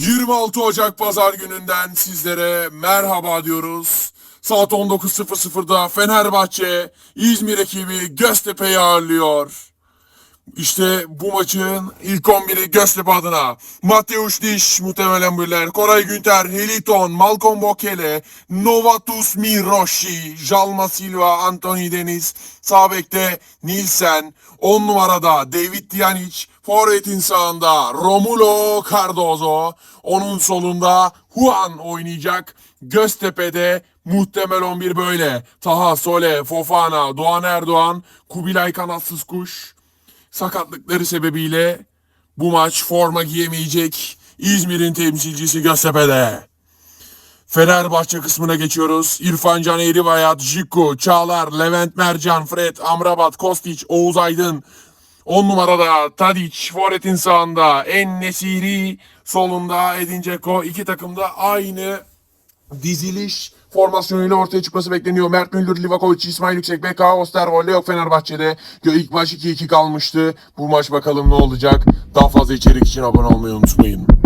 26 Ocak Pazar gününden sizlere merhaba diyoruz. Saat 19.00'da Fenerbahçe İzmir ekibi Göztepe'yi ağırlıyor. İşte bu maçın ilk 11'i Göztepe adına. Mateusz Diş muhtemelen böyleler. Koray Günter, Heliton, Malcolm Bokele, Novatus Miroshi, Jalma Silva, Anthony Deniz, sağ bekte Nielsen, 10 numarada David Dijanic, forvetin sağında Romulo Cardozo, onun solunda Juan oynayacak. Göztepe'de muhtemel 11 böyle. Taha Sole, Fofana, Doğan Erdoğan, Kubilay Kanatsız Kuş, sakatlıkları sebebiyle bu maç forma giyemeyecek İzmir'in temsilcisi Göztepe'de. Fenerbahçe kısmına geçiyoruz. İrfan Can Eğribayat, Jiku, Çağlar, Levent Mercan, Fred, Amrabat, Kostić, Oğuz Aydın. 10 numarada Tadic, Forvet'in sağında En Nesiri, solunda Edin Dzeko. İki takım da aynı diziliş formasyonuyla ortaya çıkması bekleniyor. Mert Müldür, Livakovic, İsmail Yüksek, BK, Osterwolde yok Fenerbahçe'de. İlk maç 2-2 kalmıştı. Bu maç bakalım ne olacak. Daha fazla içerik için abone olmayı unutmayın.